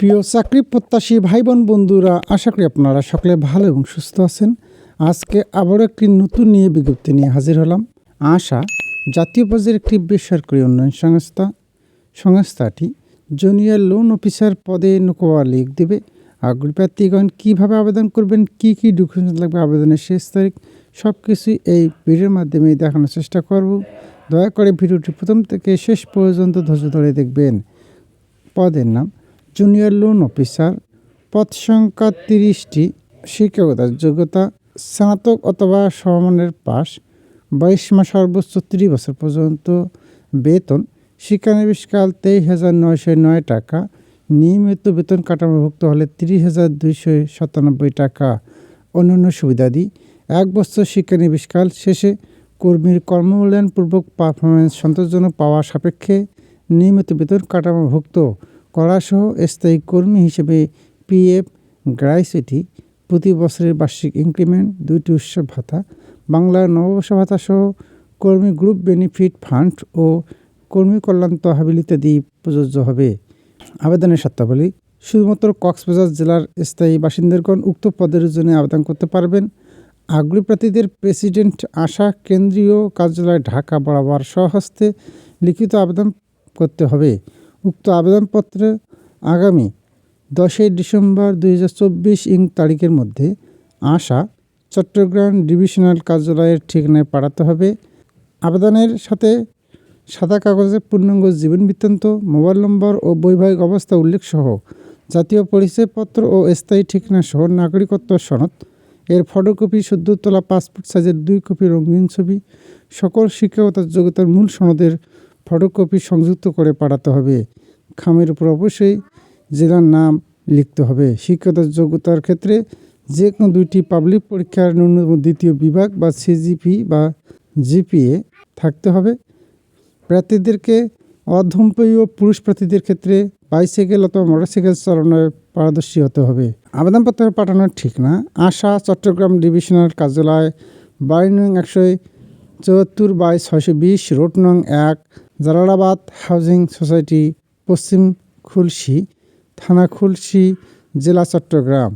প্রিয় চাকরি প্রত্যাশী ভাই বোন বন্ধুরা, আশা করি আপনারা সকলে ভালো এবং সুস্থ আছেন। আজকে আবারও একটি নতুন নিয়ে বিজ্ঞপ্তি নিয়ে হাজির হলাম। আশা, জাতীয় পর্যায়ের একটি বেসরকারি উন্নয়ন সংস্থা, সংস্থাটি জুনিয়র লোন অফিসার পদে নৌকোয়া লিখ দেবে। আগ্রহী প্রার্থীগণ কীভাবে আবেদন করবেন, কী কী ডকুমেন্টস লাগবে, আবেদনের শেষ তারিখ সব কিছুই এই ভিডিওর মাধ্যমে দেখানোর চেষ্টা করব। দয়া করে ভিডিওটি প্রথম থেকে শেষ পর্যন্ত ধৈর্য ধরে দেখবেন। পদের নাম জুনিয়র লোন অফিসার পদ সংখ্যা তিরিশটি শিক্ষকতার যোগ্যতা স্নাতক অথবা সমমানের পাস বাইশ মাস সর্বোচ্চ ত্রিশ বছর পর্যন্ত বেতন, শিক্ষানবিশকাল তেইশ হাজার নয়শো নয় টাকা, নিয়মিত বেতন কাঠামোভুক্ত হলে তিরিশ হাজার দুইশো সাতানব্বই টাকা। অন্যান্য সুবিধাদি এক বছর শিক্ষানবিশকাল শেষে কর্মীর কর্মমূল্যায়নপূর্বক পারফরমেন্স সন্তোষজনক পাওয়া সাপেক্ষে নিয়মিত বেতন কাঠামোভুক্ত করাসহ স্থায়ী কর্মী হিসেবে পিএফ গ্রাইসিটি প্রতি বছরের বার্ষিক ইনক্রিমেন্ট দুইটি উৎসব ভাতা, বাংলার নববর্ষ ভাতা সহ কর্মী গ্রুপ বেনিফিট ফান্ড ও কর্মী কল্যাণ তহবিল ইত্যাদি প্রযোজ্য হবে। আবেদনের শর্তাবলী, শুধুমাত্র কক্সবাজার জেলার স্থায়ী বাসিন্দাগণ উক্ত পদের জন্য আবেদন করতে পারবেন। আগ্রহী প্রার্থীদের প্রেসিডেন্ট আশা কেন্দ্রীয় কার্যালয় ঢাকা বরাবর স্বহস্তে লিখিত আবেদন করতে হবে। উক্ত আবেদনপত্র আগামী দশই ডিসেম্বর দুই হাজার চব্বিশ ইং তারিখের মধ্যে আশা, চট্টগ্রাম ডিভিশনাল কার্যালয়ের ঠিকানায় পাঠাতে হবে। আবেদনের সাথে সাদা কাগজে পূর্ণাঙ্গ জীবন বৃত্তান্ত, মোবাইল নম্বর ও বৈবাহিক অবস্থা উল্লেখ সহ জাতীয় পরিচয়পত্র ও স্থায়ী ঠিকানা সহ নাগরিকত্ব সনদ, এর ফটোকপি সদ্য তোলা পাসপোর্ট সাইজের দুই কপি রঙিন ছবি, সকল শিক্ষকতার যোগ্যতার মূল সনদের ফটোকপি সংযুক্ত করে পাঠাতে হবে। খামের উপর অবশ্যই জেলার নাম লিখতে হবে। শিক্ষকতার যোগ্যতার ক্ষেত্রে যে কোনো দুইটি পাবলিক পরীক্ষার ন্যূনতম দ্বিতীয় বিভাগ বা সিজিপি বা জিপিএ থাকতে হবে। প্রার্থীদেরকে অধম্পয়ী ও পুরুষ প্রার্থীদের ক্ষেত্রে বাইসাইকেল অথবা মোটরসাইকেল চালানোয় পারদর্শী হতে হবে। আবেদনপত্র পাঠানোর ঠিক না। আশা চট্টগ্রাম ডিভিশনাল কার্যালয় বাড়ি নং একশো চুয়াত্তর বাই ছয়শো বিশ, রোড নং এক জালালাবাদ হাউজিং সোসাইটি পশ্চিম খুলশী থানা খুলশী জেলা চট্টগ্রাম।